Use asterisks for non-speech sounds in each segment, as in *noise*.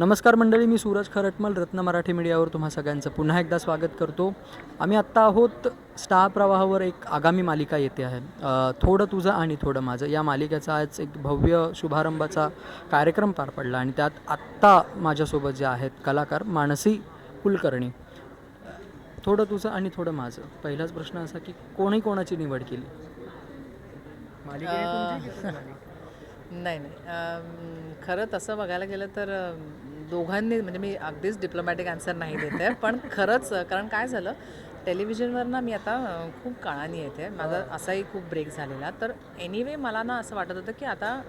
नमस्कार मंडळी मी सूरज खरटमल रत्न मराठी मीडियावर तुम्हा सगळ्यांचं पुन्हा एकदा स्वागत करतो. आम्ही आत्ता आहोत स्टार प्रवाहावर एक आगामी मालिका येते आहे. थोडं तुझं आणि थोडं माझं. या मालिकेचा आज एक भव्य शुभारंभाचा कार्यक्रम पार पडला आणि त्यात आत्ता माझ्यासोबत जे आहेत कलाकार मानसी कुलकर्णी. थोडं तुझं आणि थोडं माझं. पहिलाच प्रश्न असा की कोणी कोणाची निवड केली? *laughs* नाही नाही. खरं तसं बघायला गेलं तर दोघांनी म्हणजे मी अगदीच डिप्लोमॅटिक आन्सर नाही देते पण खरंच कारण काय झालं टेलिव्हिजनवर ना मी आता खूप काळाने येते माझा असाही खूप ब्रेक झालेला. तर एनिवे मला ना असं वाटत होतं की आता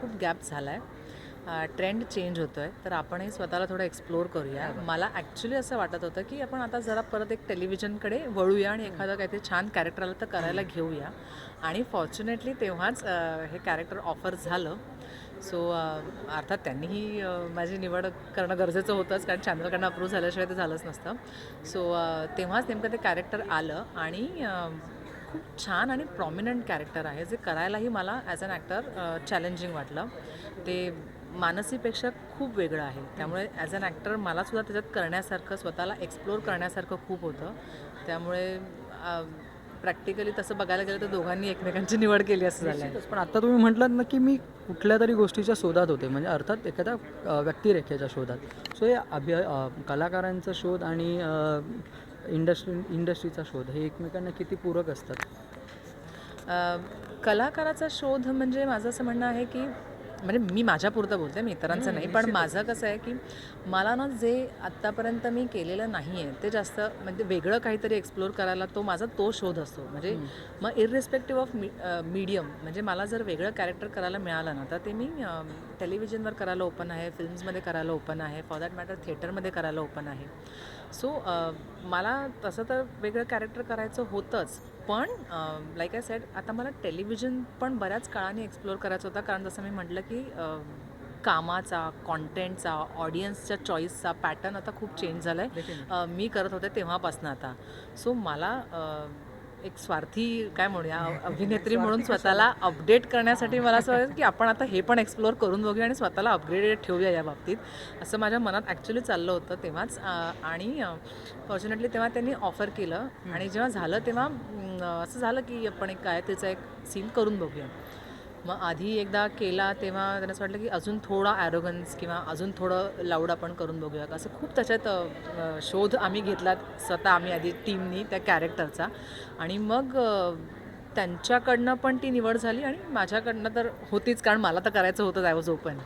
खूप गॅप झाला आहे ट्रेंड चेंज होतो आहे तर आपणही स्वतःला थोडं एक्सप्लोअर करूया. मला ॲक्च्युली असं वाटत होतं की आपण आता जरा परत एक टेलिव्हिजनकडे वळूया आणि एखादं काहीतरी छान कॅरेक्टर आलं तर करायला घेऊया. आणि फॉर्च्युनेटली तेव्हाच हे कॅरेक्टर ऑफर झालं. सो अर्थात त्यांनीही माझी निवड करणं गरजेचं होतंच कारण चॅनलकडनं अप्रूव्ह झाल्याशिवाय ते झालंच नसतं. सो तेव्हाच नेमकं ते कॅरेक्टर आलं आणि खूप छान आणि प्रॉमिनंट कॅरेक्टर आहे जे करायलाही मला ॲज अन ॲक्टर चॅलेंजिंग वाटलं. ते मानसीपेक्षा खूप वेगळं आहे. त्यामुळे ॲज अन ॲक्टर मलासुद्धा त्याच्यात करण्यासारखं स्वतःला एक्सप्लोअर करण्यासारखं खूप होतं. त्यामुळे प्रॅक्टिकली तसं बघायला गेलं तर दोघांनी एकमेकांची निवड केली असं झालं आहे. पण आता तुम्ही म्हटलात ना की मी कुठल्या तरी गोष्टीच्या शोधात होते. म्हणजे अर्थात एखाद्या व्यक्तिरेखेच्या शोधात. सो या अभि अ, कलाकारांचा शोध आणि इंडस्ट्री इंडस्ट्रीचा शोध हे एकमेकांना किती पूरक असतात? कलाकाराचा शोध म्हणजे माझं असं म्हणणं आहे की म्हणजे मी माझ्यापुरतं बोलते मी इतरांचं नाही पण माझं कसं आहे की मला ना जे आत्तापर्यंत मी केलेलं नाही आहे ते जास्त म्हणजे वेगळं काहीतरी एक्सप्लोअर करायला तो माझा तो शोध असतो. म्हणजे मग इरिस्पेक्टिव्ह ऑफ मी मीडियम म्हणजे मला जर वेगळं कॅरेक्टर करायला मिळालं ना तर ते मी टेलिव्हिजनवर करायला ओपन आहे फिल्म्समध्ये करायला ओपन आहे फॉर दॅट मॅटर थिएटरमध्ये करायला ओपन आहे. सो मला तसं तर वेगळं कॅरेक्टर करायचं होतंच पण लाईक आय सेड आता मला टेलिव्हिजन पण बऱ्याच काळाने एक्सप्लोअर करायचं होता. कारण जसं मी म्हटलं की कामाचा कॉन्टेंटचा ऑडियन्सच्या चॉईसचा पॅटर्न आता खूप चेंज झाला आहे मी करत होते तेव्हापासून आता. सो मला एक स्वार्थी काय म्हणूया अभिनेत्री म्हणून स्वतःला अपडेट करण्यासाठी मला असं वाटतं की आपण आता हे पण एक्सप्लोअर करून बघूया आणि स्वतःला अपग्रेडेड ठेवूया या बाबतीत. असं माझ्या मनात ॲक्च्युली चाललं होतं तेव्हाच. आणि फॉर्च्युनेटली तेव्हा त्यांनी ऑफर केलं. आणि जेव्हा झालं तेव्हा असं झालं की आपण एक काय त्याचा एक सीन करून बघूया. मग आधी एकदा केला तेव्हा त्यांना असं वाटलं की अजून थोडा ॲरोगन्स किंवा अजून थोडं लाऊड आपण करून बघूया का असं खूप त्याच्यात शोध आम्ही घेतला स्वतः आम्ही आधी टीमनी त्या कॅरेक्टरचा आणि मग त्यांच्याकडनं पण ती निवड झाली आणि माझ्याकडनं तर होतीच कारण मला तर करायचं होतं आय वॉज ओपन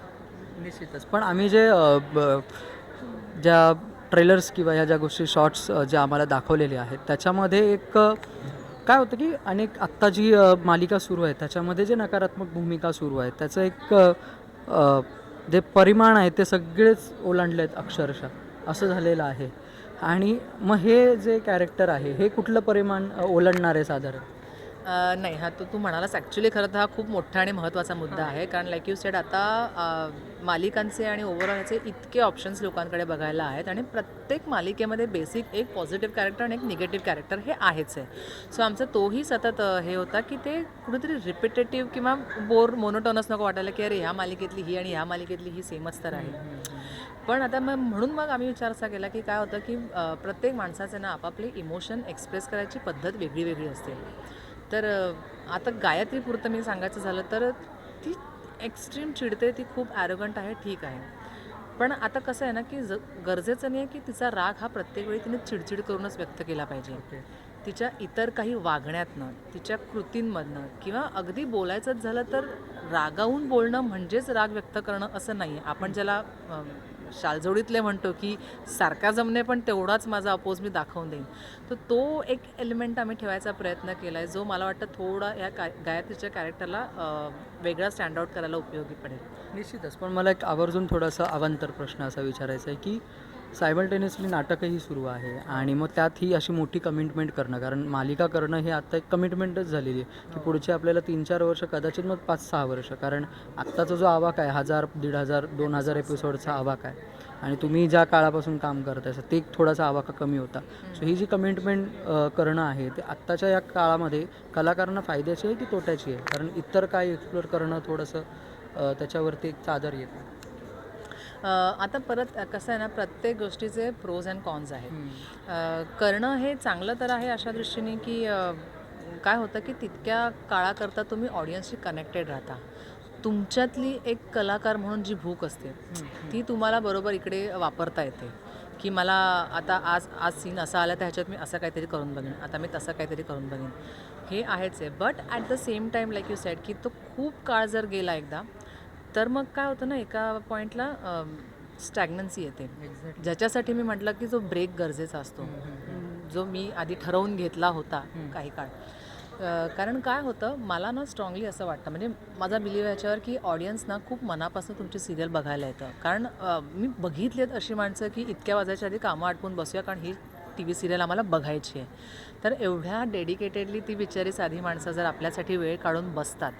निश्चितच. पण आम्ही जे ब- ज्या ट्रेलर्स किंवा ह्या ज्या गोष्टी शॉर्ट्स ज्या आम्हाला दाखवलेल्या आहेत त्याच्यामध्ये एक काय होतं की अनेक आत्ता जी मालिका सुरू आहे त्याच्यामध्ये जे नकारात्मक भूमिका सुरू आहेत त्याचं एक जे परिमाण आहे ते सगळेच ओलांडले आहेत अक्षरशः. असं झालेलं आहे. आणि मग हे जे कॅरेक्टर आहे हे कुठलं परिमाण ओलांडणार आहे साधारण? नाही हा तो तू म्हणालास ॲक्च्युली खरं तर हा खूप मोठा आणि महत्त्वाचा मुद्दा आहे. कारण लाईक यू सेड आता मालिकांचे आणि ओव्हरऑल ह्याचे इतके ऑप्शन्स लोकांकडे बघायला आहेत आणि प्रत्येक मालिकेमध्ये बेसिक एक पॉझिटिव्ह कॅरेक्टर आणि एक निगेटिव्ह कॅरेक्टर हे आहेच आहे. सो आमचं तोही सतत हे होता की ते कुठेतरी रिपिटेटिव्ह किंवा बोर मोनोटोनस नको वाटायला की अरे ह्या मालिकेतली ही आणि ह्या मालिकेतली ही सेमच तर आहे. पण आता मग म्हणून मग आम्ही विचार असा केला की काय होतं की प्रत्येक माणसाचे ना आपापले इमोशन एक्सप्रेस करायची पद्धत वेगळी वेगळी असते. तर आता गायत्रीपुरतं मी सांगायचं झालं तर ती एक्स्ट्रीम चिडते ती खूप ॲरोगंट आहे ठीक आहे. पण आता कसं आहे ना की ज गरजेचं नाही आहे की तिचा राग हा प्रत्येक वेळी तिने चिडचिड करूनच व्यक्त केला पाहिजे. तिच्या इतर काही वागण्यातनं तिच्या कृतींमधनं किंवा अगदी बोलायचंच झालं तर रागावून बोलणं म्हणजेच राग व्यक्त करणं असं नाही आहे आपण ज्याला शालजोडीतले म्हणतो की सारखा जमणे पण तेवढाच माझा अपोज मी दाखवून देईन. तर तो एक एलिमेंट आम्ही ठेवायचा प्रयत्न केला आहे जो मला वाटतं थोडा या का गायत्रीच्या कॅरेक्टरला वेगळा स्टँड आउट करायला उपयोगी पडेल. निश्चितच. पण मला एक आवर्जून थोडासा अवांतर प्रश्न असा विचारायचा आहे की सायमल्टेनियसली नाटकही सुरू आहे आणि मग त्यात ही अशी मोठी कमिटमेंट करणं कारण मालिका करणं हे आत्ता एक कमिटमेंटच झालेली आहे की पुढचे आपल्याला तीन चार वर्ष कदाचित मग पाच सहा वर्ष कारण आत्ताचा जो आवाक आहे हजार दीड हजार दोन हजार एपिसोडचा आवाक आहे आणि तुम्ही ज्या काळापासून काम करत आहे ते एक थोडासा आवाका कमी होता. सो ही जी कमिटमेंट करणं आहे ते आत्ताच्या या काळामध्ये कलाकारांना फायद्याची आहे की तोट्याची आहे? कारण इतर काय एक्सप्लोअर करणं थोडंसं त्याच्यावरती एक चादर येतं आता परत कसं आहे ना प्रत्येक गोष्टीचे प्रोज अँड कॉन्स आहेत. करणं हे चांगलं तर आहे अशा दृष्टीने की काय होतं की तितक्या काळाकरता तुम्ही ऑडियन्सशी कनेक्टेड राहता. तुमच्यातली एक कलाकार म्हणून जी भूक असते ती तुम्हाला बरोबर इकडे वापरता येते. की मला आता आज आज सीन असा आला तर ह्याच्यात मी असं काहीतरी करून बघेन आता मी तसं काहीतरी करून बघेन. हे आहेच आहे. But at the same time like you said की तो खूप काळ जर गेला एकदा तर मग काय होतं ना एका पॉईंटला स्टॅग्नन्सी येते. ज्याच्यासाठी मी म्हटलं की जो ब्रेक गरजेचा असतो. जो मी आधी ठरवून घेतला होता. काही काळ. कारण काय होतं मला ना स्ट्रॉंगली असं वाटतं म्हणजे माझा बिलीव याच्यावर की ऑडियन्स ना खूप मनापासून तुमची सिरियल बघायला येतं. कारण मी बघितलेत अशी माणसं की इतक्या वाजायच्या आधी कामं आटपून बसूया कारण ही टी व्ही सिरियल आम्हाला बघायची आहे. तर एवढ्या डेडिकेटेडली ती बिचारी साधी माणसं जर आपल्यासाठी वेळ काढून बसतात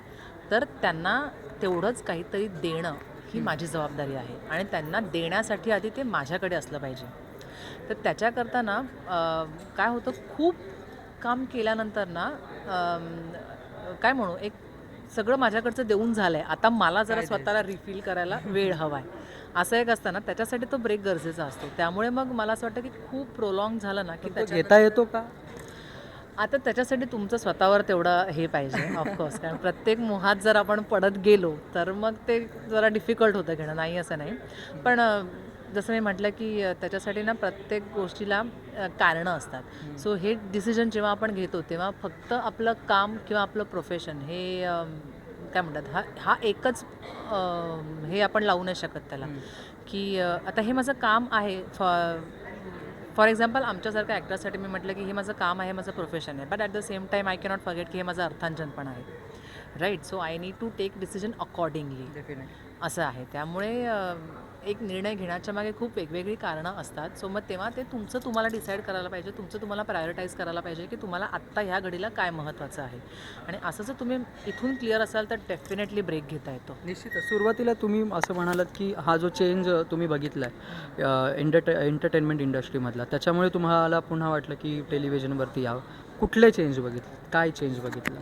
तर त्यांना तेवढंच काहीतरी देणं ही माझी जबाबदारी आहे. आणि त्यांना देण्यासाठी आधी ते माझ्याकडे असलं पाहिजे. तर त्याच्याकरता ना काय होतं खूप काम केल्यानंतर ना काय म्हणू एक सगळं माझ्याकडचं देऊन झालं आहे आता मला जरा? स्वतःला रिफिल करायला वेळ हवा आहे असं एक असतं ना त्याच्यासाठी तो ब्रेक गरजेचा असतो. त्यामुळे मग मला असं वाटतं की खूप प्रोलॉंग झालं ना की घेता येतो का? आता त्याच्यासाठी तुमचं स्वतःवर तेवढं हे पाहिजे ऑफकोर्स कारण प्रत्येक मोहात जर आपण पडत गेलो तर मग ते जरा डिफिकल्ट होतं घेणं. नाही असं नाही. पण जसं मी म्हटलं की त्याच्यासाठी ना प्रत्येक गोष्टीला कारणं असतात. सो हे डिसिजन जेव्हा आपण घेतो तेव्हा फक्त आपलं काम किंवा आपलं प्रोफेशन हे काय म्हणतात हा हा एकच हे आपण लावू नाही शकत त्याला. की आता हे माझं काम आहे फॉर फॉर एक्झाम्पल आमच्यासारख्या ॲक्टरसाठी मी म्हटलं की हे माझं काम आहे माझं प्रोफेशन आहे. But at the same time I cannot forget की हे माझं अर्थांजन पण आहे. Right so I need to take decision accordingly असं आहे. त्यामुळे एक निर्णय घेण्याच्या मागे खूप वेगवेगळी कारणं असतात. सो मग तेव्हा ते तुमचं तुम्हाला डिसाईड करायला पाहिजे तुमचं तुम्हाला प्रायोरिटाईज करायला पाहिजे की तुम्हाला आत्ता ह्या घडीला काय महत्त्वाचं आहे. आणि असं जर तुम्ही इथून क्लिअर असाल तर डेफिनेटली ब्रेक घेता येतो. निश्चितच. सुरुवातीला तुम्ही असं म्हणालात की हा जो चेंज तुम्ही बघितला आहे एंटरटे एंटरटेनमेंट इंडस्ट्रीमधला त्याच्यामुळे तुम्हाला पुन्हा वाटलं की टेलिव्हिजनवरती यावं. कुठले चेंज बघितले? काय चेंज बघितलं?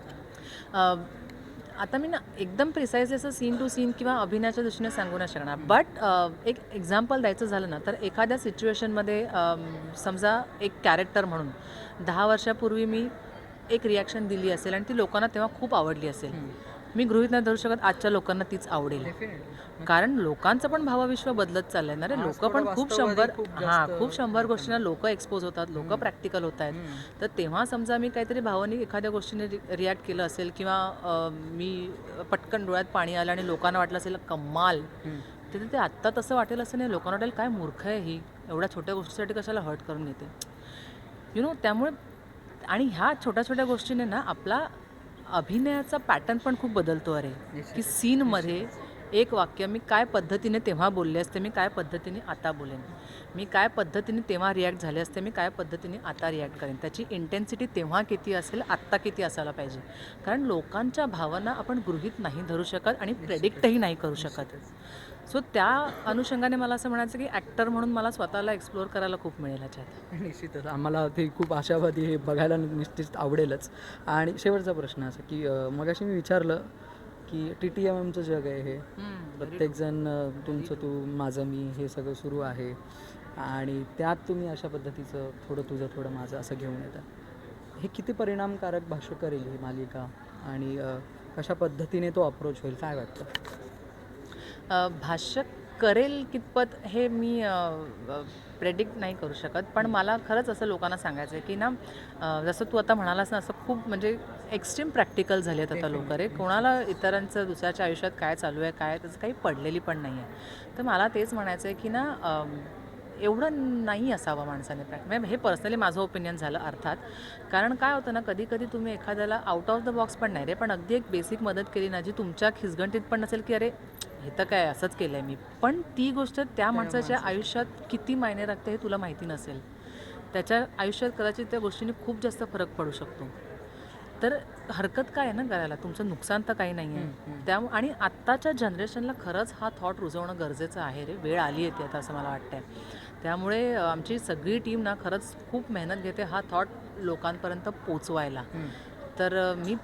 आता मी ना एकदम प्रिसाइजली असं सीन टू सीन किंवा अभिनयाच्या दृष्टीने सांगू नाही शकणार. बट एक एक्झाम्पल द्यायचं झालं ना तर एखाद्या सिच्युएशनमध्ये समजा एक कॅरेक्टर म्हणून दहा वर्षापूर्वी मी एक रिॲक्शन दिली असेल आणि ती लोकांना तेव्हा खूप आवडली असेल. मी गृहित नाही धरू शकत आजच्या लोकांना तीच आवडेल. कारण लोकांचं पण भावविश्व बदलत चाललंय ना रे. लोक पण खूप शंभर हां खूप शंभर गोष्टींना लोक एक्सपोज होतात लोक प्रॅक्टिकल होत आहेत. तर तेव्हा समजा मी काहीतरी भावनिक एखाद्या गोष्टीने रिॲक्ट केलं असेल किंवा मी पटकन डोळ्यात पाणी आलं आणि लोकांना वाटलं असेल कमाल. तिथे ते आत्ता तसं वाटेल असं नाही. लोकांना वाटेल काय मूर्ख आहे ही? एवढ्या छोट्या गोष्टीसाठी कशाला हर्ट करून घेते यु नो त्यामुळे आणि ह्या छोट्या छोट्या गोष्टीने ना आपला अभिनयाचा पॅटर्न पण खूप बदलतो अरे. की सीनमध्ये एक वाक्य मी काय पद्धतीने तेव्हा बोलले असते मी काय पद्धतीने आता बोलेन? मी काय पद्धतीने तेव्हा रिॲक्ट झाले असते मी काय पद्धतीने आता रिॲक्ट करेन? त्याची इंटेन्सिटी तेव्हा किती असेल आत्ता किती असायला पाहिजे? कारण लोकांच्या भावना आपण गृहीत नाही धरू शकत आणि प्रेडिक्टही नाही करू शकत. सो त्या अनुषंगाने मला असं म्हणायचं की ॲक्टर म्हणून मला स्वतःला एक्सप्लोअर करायला खूप मिळेल ह्याच्यात निश्चितच. आम्हाला ते खूप आशावादी हे बघायला निश्चित आवडेलच. आणि शेवटचा प्रश्न असा की अं, मगाशी मी विचारलं की टी टी एम एमचं जग आहे हे. प्रत्येकजण तुमचं तू माझं मी हे सगळं सुरू आहे. आणि त्यात तुम्ही अशा पद्धतीचं थोडं तुझं थोडं माझं असं घेऊन येतात हे किती परिणामकारक भाष्य करेल ही मालिका? आणि कशा पद्धतीने तो अप्रोच होईल? काय वाटतं? भाष्य करेल कितपत हे मी प्रेडिक्ट नाही करू शकत. पण मला खरंच असं लोकांना सांगायचं आहे की ना जसं तू आता म्हणालास ना असं खूप म्हणजे एक्स्ट्रीम प्रॅक्टिकल झाले आहेत आता लोक रे. कोणाला इतरांचं दुसऱ्याच्या आयुष्यात काय चालू आहे काय त्याचं काही पडलेली पण नाही आहे. तर मला तेच म्हणायचं आहे की ना एवढं नाही असावं माणसाने प्रॅक्ट म्हणजे हे पर्सनली माझं ओपिनियन झालं अर्थात. कारण काय होतं ना कधी कधी तुम्ही एखाद्याला आउट ऑफ द बॉक्स पण नाही रे पण अगदी एक बेसिक मदत केली ना जी तुमच्या खिसगंटीत पण नसेल की अरे हे तर काय असंच केलं आहे मी. पण ती गोष्ट त्या माणसाच्या आयुष्यात किती मायने राखते हे तुला माहिती नसेल. त्याच्या आयुष्यात कदाचित त्या गोष्टीने खूप जास्त फरक पडू शकतो. तर हरकत काय आहे ना करायला? तुमचं नुकसान तर काही नाही आहे त्या आणि आत्ताच्या जनरेशनला खरंच हा थॉट रुजवणं गरजेचं आहे रे. वेळ आली येते आता असं मला वाटतंय. त्यामुळे आमची सगळी टीम ना खरंच खूप मेहनत घेते हा थॉट लोकांपर्यंत पोचवायला. तर मी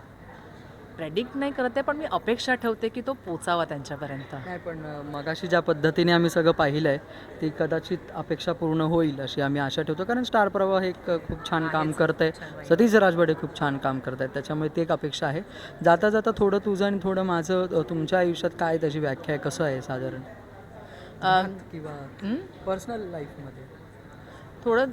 प्रेडिक्ट नाही करत आहे पण मी अपेक्षा ठेवते की तो पोचावा त्यांच्यापर्यंत. नाही पण मगाशी ज्या पद्धतीने आम्ही सगळं पाहिलं आहे ती कदाचित अपेक्षा पूर्ण होईल अशी आम्ही आशा ठेवतो. कारण स्टार प्रवाह हे एक खूप छान काम करत आहे सतीश राजवाडे खूप छान काम करत आहेत त्याच्यामुळे ती एक अपेक्षा आहे. जाता जाता थोडं तुझं आणि थोडं माझं तुमच्या आयुष्यात काय त्याची व्याख्या आहे कसं आहे साधारण? किंवा? पर्सनल लाईफमध्ये. थोडं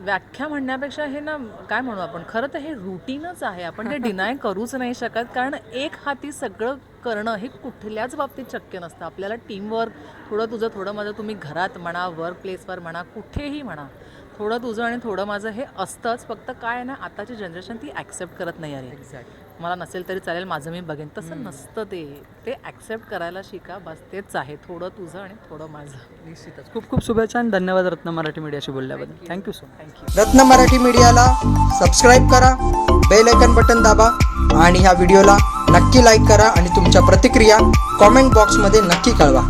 व्याख्या म्हणण्यापेक्षा हे ना काय म्हणू आपण? खरं तर हे रुटीनच आहे. आपण ते डिनाय *laughs* करूच नाही शकत. कारण एक हाती सगळं करणं हे कुठल्याच बाबतीत शक्य नसतं. आपल्याला टीमवर्क थोडं तुझं थोडं माझं तुम्ही घरात म्हणा वर्क प्लेसवर म्हणा कुठेही म्हणा. थोडं तुझं आणि थोडं माझं हे असतंच. फक्त काय आहे ना आताची जनरेशन ती ॲक्सेप्ट करत नाही अरे एक्झॅक्ट मला नसेल तरी चालेल माझं मी बघेन. तसं नसतं ते. ते ॲक्सेप्ट करायला शिका बस तेच आहे. थोडं तुझं आणि थोडं माझं. निश्चितच. खूप खूप शुभेच्छा आणि धन्यवाद रत्न मराठी मीडियाशी बोलल्याबद्दल. Thank you so much thank you Ratna Marathi मीडियाला सबस्क्राईब करा बेल आयकन बटन दाबा आणि ह्या व्हिडिओला नक्की लाईक करा आणि तुमच्या प्रतिक्रिया कॉमेंट बॉक्समध्ये नक्की कळवा.